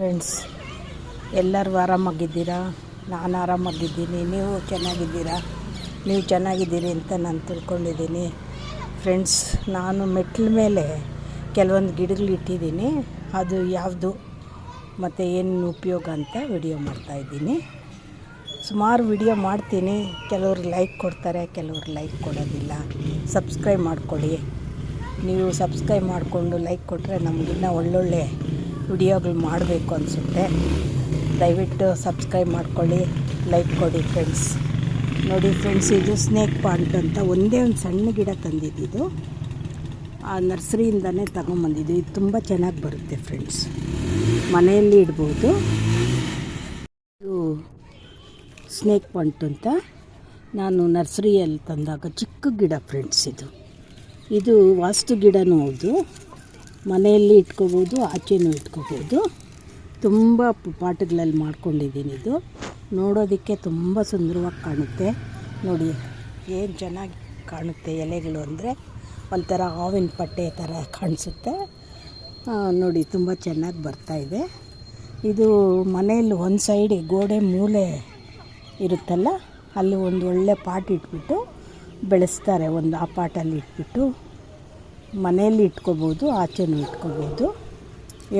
Friends ಎಲ್ಲರೂ ಆರಾಮಾಗಿದ್ದೀರಾ? ನಾನು ಆರಾಮಾಗಿದ್ದೀನಿ. ನೀವು ಚೆನ್ನಾಗಿದ್ದೀರಾ? ನೀವು ಚೆನ್ನಾಗಿದ್ದೀರಿ ಅಂತ ನಾನು ತಿಳ್ಕೊಂಡಿದ್ದೀನಿ. ಫ್ರೆಂಡ್ಸ್ ನಾನು ಮೆಟ್ಲ ಮೇಲೆ ಕೆಲವೊಂದು ಗಿಡಗಳು ಇಟ್ಟಿದ್ದೀನಿ. ಅದು ಯಾವುದು ಮತ್ತು ಏನು ಉಪಯೋಗ ಅಂತ ವಿಡಿಯೋ ಮಾಡ್ತಾಯಿದ್ದೀನಿ ಸುಮಾರು ವಿಡಿಯೋ ಮಾಡ್ತೀನಿ. ಕೆಲವ್ರು ಲೈಕ್ ಕೊಡ್ತಾರೆ, ಕೆಲವ್ರು ಲೈಕ್ ಕೊಡೋದಿಲ್ಲ. ಸಬ್ಸ್ಕ್ರೈಬ್ ಮಾಡ್ಕೊಳ್ಳಿ. ನೀವು ಸಬ್ಸ್ಕ್ರೈಬ್ ಮಾಡಿಕೊಂಡು ಲೈಕ್ ಕೊಟ್ಟರೆ ನಮಗಿನ್ನ ಒಳ್ಳೊಳ್ಳೆ ವಿಡಿಯೋಗಳು ಮಾಡಬೇಕು ಅನಿಸುತ್ತೆ. ದಯವಿಟ್ಟು ಸಬ್ಸ್ಕ್ರೈಬ್ ಮಾಡ್ಕೊಳ್ಳಿ, ಲೈಕ್ ಕೊಡಿ ಫ್ರೆಂಡ್ಸ್. ನೋಡಿ ಫ್ರೆಂಡ್ಸ್, ಇದು ಸ್ನೇಕ್ ಪಾಂಟ್ ಅಂತ ಒಂದೇ ಒಂದು ಸಣ್ಣ ಗಿಡ ತಂದಿದ್ದು ಆ ನರ್ಸರಿಯಿಂದನೇ ತಗೊಂಬಂದಿದ್ದು. ಇದು ತುಂಬ ಚೆನ್ನಾಗಿ ಬರುತ್ತೆ ಫ್ರೆಂಡ್ಸ್. ಮನೆಯಲ್ಲಿ ಇಡ್ಬೋದು. ಇದು ಸ್ನೇಕ್ ಪಾಂಟ್ ಅಂತ ನಾನು ನರ್ಸರಿಯಲ್ಲಿ ತಂದಾಗ ಚಿಕ್ಕ ಗಿಡ ಫ್ರೆಂಡ್ಸ್ ಇದು. ಇದು ವಾಸ್ತು ಗಿಡನೂ ಹೌದು. ಮನೆಯಲ್ಲಿ ಇಟ್ಕೋಬೋದು, ಆಚೆನೂ ಇಟ್ಕೋಬೋದು. ತುಂಬ ಪಾಟ್ಗಳಲ್ಲಿ ಮಾಡ್ಕೊಂಡಿದ್ದೀನಿ ಇದು. ನೋಡೋದಕ್ಕೆ ತುಂಬ ಸುಂದರವಾಗಿ ಕಾಣುತ್ತೆ. ನೋಡಿ, ಏನು ಚೆನ್ನಾಗಿ ಕಾಣುತ್ತೆ ಎಲೆಗಳು ಅಂದರೆ ಒಂಥರ ಹಾವಿನ ಪಟ್ಟೆ ಥರ ಕಾಣಿಸುತ್ತೆ. ನೋಡಿ, ತುಂಬ ಚೆನ್ನಾಗಿ ಬರ್ತಾಯಿದೆ ಇದು ಮನೆಯಲ್ಲಿ ಒಂದು ಸೈಡ್ ಗೋಡೆ ಮೂಲೆ ಇರುತ್ತಲ್ಲ, ಅಲ್ಲಿ ಒಂದು ಒಳ್ಳೆ ಪಾಟ್ ಇಟ್ಬಿಟ್ಟು ಬೆಳೆಸ್ತಾರೆ, ಒಂದು ಆ ಪಾಟಲ್ಲಿ ಇಟ್ಬಿಟ್ಟು. ಮನೆಯಲ್ಲಿ ಇಟ್ಕೋಬೋದು, ಆಚೆನೂ ಇಟ್ಕೋಬೋದು.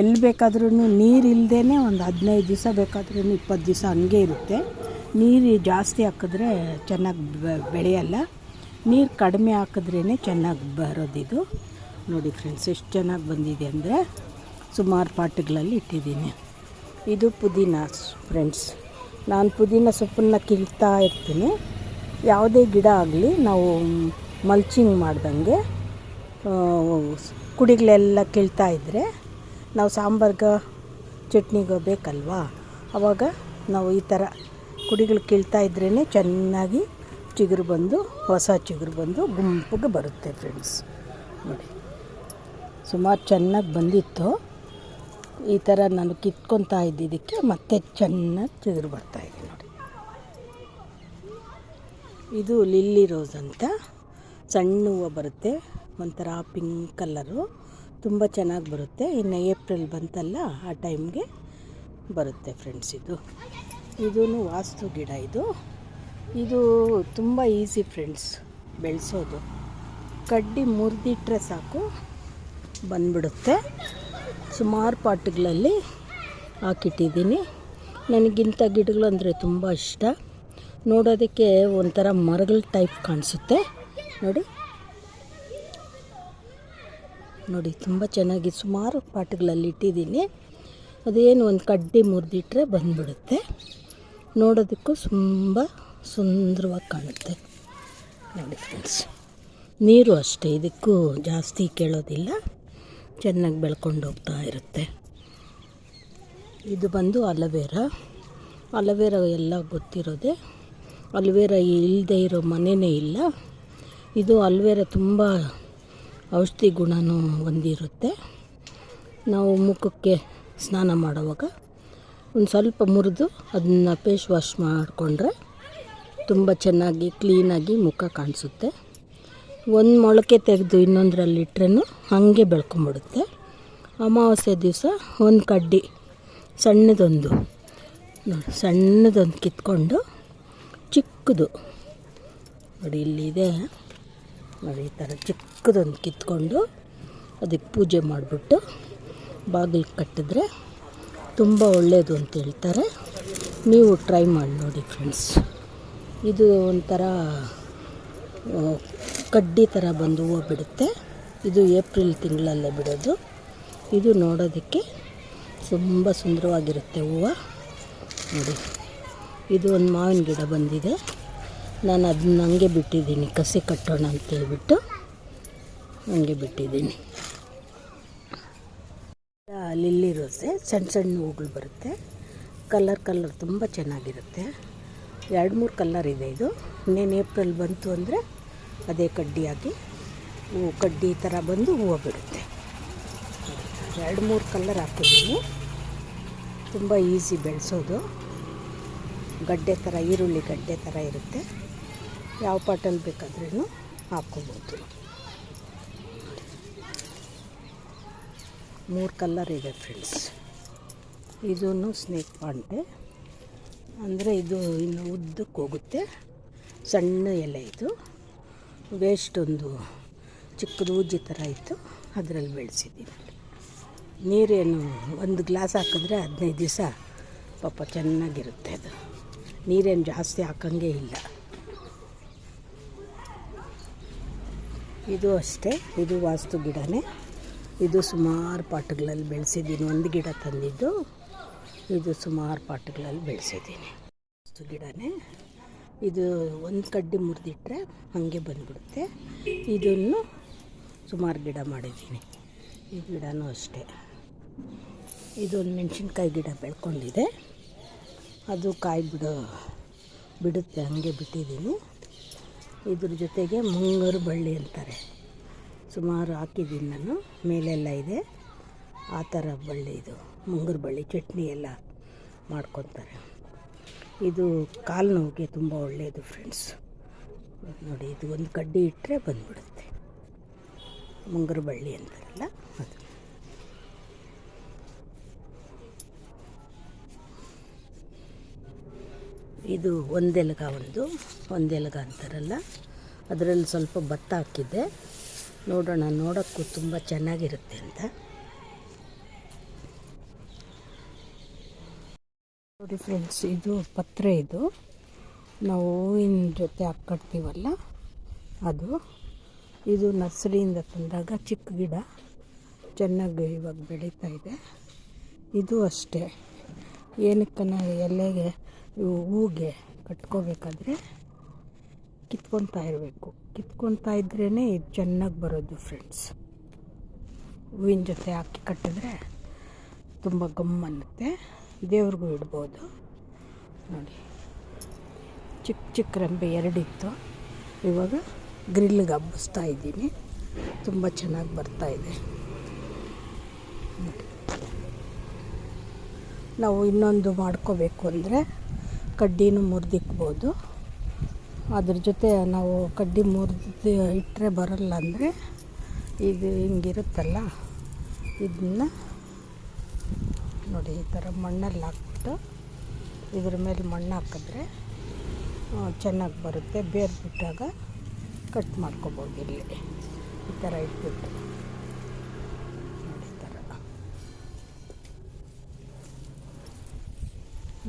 ಎಲ್ಲಿ ಬೇಕಾದ್ರೂ ನೀರಿಲ್ಲದೇ ಒಂದು ಹದಿನೈದು ದಿವಸ ಬೇಕಾದ್ರೂ ಇಪ್ಪತ್ತು ದಿವಸ ಹಂಗೆ ಇರುತ್ತೆ. ನೀರು ಜಾಸ್ತಿ ಹಾಕಿದ್ರೆ ಚೆನ್ನಾಗಿ ಬೆಳೆಯಲ್ಲ. ನೀರು ಕಡಿಮೆ ಹಾಕಿದ್ರೇ ಚೆನ್ನಾಗಿ ಬರೋದಿದು. ನೋಡಿ ಫ್ರೆಂಡ್ಸ್ ಎಷ್ಟು ಚೆನ್ನಾಗಿ ಬಂದಿದೆ ಅಂದರೆ ಸುಮಾರು ಪಾಟ್ಗಳಲ್ಲಿ ಇಟ್ಟಿದ್ದೀನಿ. ಇದು ಪುದೀನ ಫ್ರೆಂಡ್ಸ್ ನಾನು ಪುದೀನ ಸೊಪ್ಪನ್ನು ಇರ್ತೀನಿ. ಯಾವುದೇ ಗಿಡ ಆಗಲಿ ನಾವು ಮಲ್ಚಿಂಗ್ ಮಾಡ್ದಂಗೆ ಕುಡಿಗಳೆಲ್ಲ ಕೀಳ್ತಾ ಇದ್ದರೆ ನಾವು ಸಾಂಬಾರ್ಗೆ ಚಟ್ನಿಗೆ ಬೇಕಲ್ವಾ? ಆವಾಗ ನಾವು ಈ ಥರ ಕುಡಿಗಳು ಕೀಳ್ತಾ ಇದ್ರೇ ಚೆನ್ನಾಗಿ ಚಿಗುರು ಬಂದು, ಹೊಸ ಚಿಗುರು ಬಂದು ಗುಂಪಿಗೆ ಬರುತ್ತೆ ಫ್ರೆಂಡ್ಸ್ ನೋಡಿ. ಸುಮಾರು ಚೆನ್ನಾಗಿ ಬಂದಿತ್ತು. ಈ ಥರ ನಾನು ಕಿತ್ಕೊತಾ ಇದ್ದಿದ್ದಕ್ಕೆ ಮತ್ತೆ ಚೆನ್ನಾಗಿ ಚಿಗುರು ಬರ್ತಾಯಿದೆ ನೋಡಿ. ಇದು ಲಿಲ್ಲಿ ರೋಸ್ ಅಂತ. ಸಣ್ಣ ಹೂವು ಬರುತ್ತೆ. ಒಂಥರ ಪಿಂಕ್ ಕಲ್ಲರು ತುಂಬ ಚೆನ್ನಾಗಿ ಬರುತ್ತೆ. ಇನ್ನು ಏಪ್ರಿಲ್ ಬಂತಲ್ಲ, ಆ ಟೈಮ್ಗೆ ಬರುತ್ತೆ ಫ್ರೆಂಡ್ಸ್ ಇದು. ಇದೂ ವಾಸ್ತು ಗಿಡ ಇದು. ಇದು ತುಂಬ ಈಸಿ ಫ್ರೆಂಡ್ಸ್ ಬೆಳೆಸೋದು. ಕಡ್ಡಿ ಮುರಿದಿಟ್ರೆ ಸಾಕು, ಬಂದ್ಬಿಡುತ್ತೆ. ಸುಮಾರು ಪಾಟ್ಗಳಲ್ಲಿ ಹಾಕಿಟ್ಟಿದ್ದೀನಿ. ನನಗಿಂಥ ಗಿಡಗಳು ಅಂದರೆ ತುಂಬ ಇಷ್ಟ. ನೋಡೋದಕ್ಕೆ ಒಂಥರ ಮರಗಳ ಟೈಪ್ ಕಾಣಿಸುತ್ತೆ. ನೋಡಿ. ನೋಡಿ, ತುಂಬ ಚೆನ್ನಾಗಿ ಸುಮಾರು ಪಾಟ್ಗಳಲ್ಲಿ ಇಟ್ಟಿದ್ದೀನಿ. ಅದೇನು ಒಂದು ಕಡ್ಡಿ ಮುರಿದಿಟ್ರೆ ಬಂದ್ಬಿಡುತ್ತೆ. ನೋಡೋದಕ್ಕೂ ತುಂಬ ಸುಂದರವಾಗಿ ಕಾಣುತ್ತೆ. ನೋಡಿ ಫ್ರೆಂಡ್ಸ್ ನೀರು ಅಷ್ಟೇ, ಇದಕ್ಕೂ ಜಾಸ್ತಿ ಕೇಳೋದಿಲ್ಲ. ಚೆನ್ನಾಗಿ ಬೆಳ್ಕೊಂಡು ಹೋಗ್ತಾ ಇರುತ್ತೆ. ಇದು ಬಂದು ಅಲವೇರ. ಅಲವೇರ ಎಲ್ಲ ಗೊತ್ತಿರೋದೆ. ಅಲೋವೆರಾ ಇಲ್ಲದೆ ಇರೋ ಮನೆಯೇ ಇಲ್ಲ. ಇದು ಅಲ್ವೇರ ತುಂಬ ಔಷಧಿ ಗುಣನೂ ಹೊಂದಿರುತ್ತೆ ನಾವು ಮುಖಕ್ಕೆ ಸ್ನಾನ ಮಾಡುವಾಗ ಒಂದು ಸ್ವಲ್ಪ ಮುರಿದು ಅದನ್ನು ಫೇಸ್ ವಾಶ್ ಮಾಡಿಕೊಂಡ್ರೆ ತುಂಬ ಚೆನ್ನಾಗಿ ಕ್ಲೀನಾಗಿ ಮುಖ ಕಾಣಿಸುತ್ತೆ. ಒಂದು ಮೊಳಕೆ ತೆಗೆದು ಇನ್ನೊಂದರಲ್ಲಿ ಇಟ್ರೂ ಹಾಗೆ ಬೆಳ್ಕೊಂಬಿಡುತ್ತೆ. ಅಮಾವಾಸ್ಯೆ ದಿವಸ ಒಂದು ಕಡ್ಡಿ, ಸಣ್ಣದೊಂದು, ನೋಡಿ ಸಣ್ಣದೊಂದು ಕಿತ್ಕೊಂಡು ಚಿಕ್ಕದು. ನೋಡಿ, ಇಲ್ಲಿದೆ. ನೋಡಿ ಈ ಥರ ಚಿಕ್ಕದೊಂದು ಕಿತ್ಕೊಂಡು ಅದಕ್ಕೆ ಪೂಜೆ ಮಾಡಿಬಿಟ್ಟು ಬಾಗಿಲು ಕಟ್ಟಿದ್ರೆ ತುಂಬ ಒಳ್ಳೆಯದು ಅಂತ ಹೇಳ್ತಾರೆ. ನೀವು ಟ್ರೈ ಮಾಡಿ ನೋಡಿ ಫ್ರೆಂಡ್ಸ್. ಇದು ಒಂಥರ ಕಡ್ಡಿ ಥರ ಬಂದು ಹೂವು ಬಿಡುತ್ತೆ. ಇದು ಏಪ್ರಿಲ್ ತಿಂಗಳಲ್ಲೇ ಬಿಡೋದು. ಇದು ನೋಡೋದಕ್ಕೆ ತುಂಬ ಸುಂದರವಾಗಿರುತ್ತೆ ಹೂವು. ನೋಡಿ, ಇದು ಒಂದು ಮಾವಿನ ಗಿಡ ಬಂದಿದೆ. ನಾನು ಅದನ್ನ ಹಂಗೆ ಬಿಟ್ಟಿದ್ದೀನಿ, ಕಸಿ ಕಟ್ಟೋಣ ಅಂತೇಳ್ಬಿಟ್ಟು ಹಂಗೆ ಬಿಟ್ಟಿದ್ದೀನಿ. ಲಿಲ್ಲಿ ರೋಸೆ, ಸಣ್ಣ ಸಣ್ಣ ಹೂಗಳು ಬರುತ್ತೆ. ಕಲರ್ ಕಲರ್ ತುಂಬ ಚೆನ್ನಾಗಿರುತ್ತೆ. ಎರಡು, ಮೂರು ಕಲರ್ ಇದೆ ಇದು. ಇನ್ನೇನು ಏಪ್ರಿಲ್ ಬಂತು ಅಂದರೆ ಅದೇ ಕಡ್ಡಿಯಾಗಿ ಹೂ, ಕಡ್ಡಿ ಥರ ಬಂದು ಹೂವು ಬಿಡುತ್ತೆ. ಎರಡು, ಮೂರು ಕಲರ್ ಹಾಕಿದ್ದೀನಿ. ತುಂಬ ಈಸಿ ಬೆಳೆಸೋದು. ಗಡ್ಡೆ ಥರ ಈರುಳ್ಳಿ ಗಡ್ಡೆ ಥರ ಇರುತ್ತೆ. ಯಾವ ಪಾಟಲ್ಲಿ ಬೇಕಾದ್ರೂ ಹಾಕ್ಕೋಬೋದು. ಮೂರು ಕಲ್ಲರ್ ಇದೆ ಫ್ರೆಂಡ್ಸ್ ಇದೂ ಸ್ನೇಕ್ ಪಾಂಡೆ. ಅಂದರೆ ಇದು ಇನ್ನು ಉದ್ದಕ್ಕೆ ಹೋಗುತ್ತೆ. ಸಣ್ಣ ಎಲೆ ಇದು. ವೇಸ್ಟ್ ಒಂದು ಚಿಕ್ಕದು ಉಜ್ಜಿ ಥರ ಇತ್ತು. ಅದರಲ್ಲಿ ಬೆಳೆಸಿದ್ದೀನಿ. ನೀರೇನು ಒಂದು ಗ್ಲಾಸ್ ಹಾಕಿದ್ರೆ ಹದಿನೈದು ದಿವಸ ಪಾಪ ಚೆನ್ನಾಗಿರುತ್ತೆ ಅದು. ನೀರೇನು ಜಾಸ್ತಿ ಹಾಕಂಗೆ ಇಲ್ಲ. ಇದು ಅಷ್ಟೇ, ಇದು ವಾಸ್ತು ಗಿಡನೇ. ಇದು ಸುಮಾರು ಪಾಟ್ಗಳಲ್ಲಿ ಬೆಳೆಸಿದ್ದೀನಿ. ಒಂದು ಗಿಡ ತಂದಿದ್ದು ಇದು ಸುಮಾರು ಪಾಟ್ಗಳಲ್ಲಿ ಬೆಳೆಸಿದ್ದೀನಿ. ವಾಸ್ತು ಗಿಡನೇ. ಇದು ಒಂದು ಕಡ್ಡಿ ಮುರಿದಿಟ್ರೆ ಹಾಗೆ ಬಂದ್ಬಿಡುತ್ತೆ. ಇದನ್ನು ಸುಮಾರು ಗಿಡ ಮಾಡಿದ್ದೀನಿ. ಈ ಗಿಡನೂ ಅಷ್ಟೇ. ಇದೊಂದು ಮೆಣಸಿನ್ಕಾಯಿ ಗಿಡ ಬೆಳ್ಕೊಂಡಿದೆ. ಅದು ಕಾಯಿ ಬಿಡೋ ಬಿಡುತ್ತೆ, ಹಾಗೆ ಬಿಟ್ಟಿದ್ದೀನಿ. ಇದ್ರ ಜೊತೆಗೆ ಮುಂಗಾರು ಬಳ್ಳಿ ಅಂತಾರೆ. ಸುಮಾರು ಹಾಕಿದ್ದೀನಿ ನಾನು. ಮೇಲೆಲ್ಲ ಇದೆ. ಆ ಥರ ಬಳ್ಳಿ ಇದು. ಮುಂಗಾರು ಬಳ್ಳಿ, ಚಟ್ನಿ ಎಲ್ಲ ಮಾಡ್ಕೊತಾರೆ. ಇದು ಕಾಲು ನೋವಿಗೆ ತುಂಬ ಒಳ್ಳೆಯದು ಫ್ರೆಂಡ್ಸ್ ನೋಡಿ, ಇದು ಒಂದು ಕಡ್ಡಿ ಇಟ್ಟರೆ ಬಂದ್ಬಿಡುತ್ತೆ. ಮುಂಗಾರು ಬಳ್ಳಿ ಅಂತಾರಲ್ಲ ಅದು. ಇದು ಒಂದೆಲಗ ಒಂದು, ಒಂದೆಲಗ ಅಂತಾರಲ್ಲ, ಅದರಲ್ಲಿ ಸ್ವಲ್ಪ ಭತ್ತ ಹಾಕಿದ್ದೆ. ನೋಡೋಣ, ನೋಡೋಕ್ಕೂ ತುಂಬ ಚೆನ್ನಾಗಿರುತ್ತೆ ಅಂತ. ನೋಡಿ ಫ್ರೆಂಡ್ಸ್ ಇದು ಪತ್ರೆ ಇದು. ನಾವು ಹೂವಿನ ಜೊತೆ ಹಾಕ್ಕೊಡ್ತೀವಲ್ಲ, ಅದು. ಇದು ನರ್ಸರಿಯಿಂದ ತಂದಾಗ ಚಿಕ್ಕ ಗಿಡ, ಚೆನ್ನಾಗಿ ಇವಾಗ ಬೆಳೀತಾ ಇದೆ. ಇದು ಅಷ್ಟೇ. ಏನಕ್ಕೆ ನಾವು ಎಲೆಗೆ ಇವು ಹೂಗೆ ಕಟ್ಕೋಬೇಕಾದ್ರೆ ಕಿತ್ಕೊತಾ ಇರಬೇಕು. ಕಿತ್ಕೊತಾ ಇದ್ರೇ ಇದು ಚೆನ್ನಾಗಿ ಬರೋದು ಫ್ರೆಂಡ್ಸ್ ಹೂವಿನ ಜೊತೆ ಹಾಕಿ ಕಟ್ಟಿದ್ರೆ ತುಂಬ ಗಮ್ ಅನ್ನುತ್ತೆ. ದೇವ್ರಿಗೂ ಇಡ್ಬೋದು. ನೋಡಿ ಚಿಕ್ಕ ಚಿಕ್ಕ ರೆಂಬೆ ಎರಡಿತ್ತು. ಇವಾಗ ಗ್ರಿಲ್ಗೆ ಹಬ್ಬಿಸ್ತಾ ಇದ್ದೀನಿ. ತುಂಬ ಚೆನ್ನಾಗಿ ಬರ್ತಾ ಇದೆ. ನೋಡಿ. ನಾವು ಇನ್ನೊಂದು ಮಾಡ್ಕೋಬೇಕು ಅಂದರೆ ಕಡ್ಡಿನೂ ಮುರಿದಿಕ್ಬೋದು. ಅದ್ರ ಜೊತೆ ನಾವು ಕಡ್ಡಿ ಮುರಿದು ಇಟ್ಟರೆ ಬರಲ್ಲ ಅಂದರೆ ಇದು ಹಿಂಗಿರುತ್ತಲ್ಲ? ಇದನ್ನ ನೋಡಿ ಈ ಥರ ಮಣ್ಣಲ್ಲಿ ಹಾಕ್ಬಿಟ್ಟು ಇದ್ರ ಮೇಲೆ ಮಣ್ಣು ಹಾಕಿದ್ರೆ ಚೆನ್ನಾಗಿ ಬರುತ್ತೆ. ಬೇರೆ ಬಿಟ್ಟಾಗ ಕಟ್ ಮಾಡ್ಕೋಬೋದು ಇಲ್ಲಿ. ಈ ಥರ ಇಟ್ಬಿಟ್ಟು.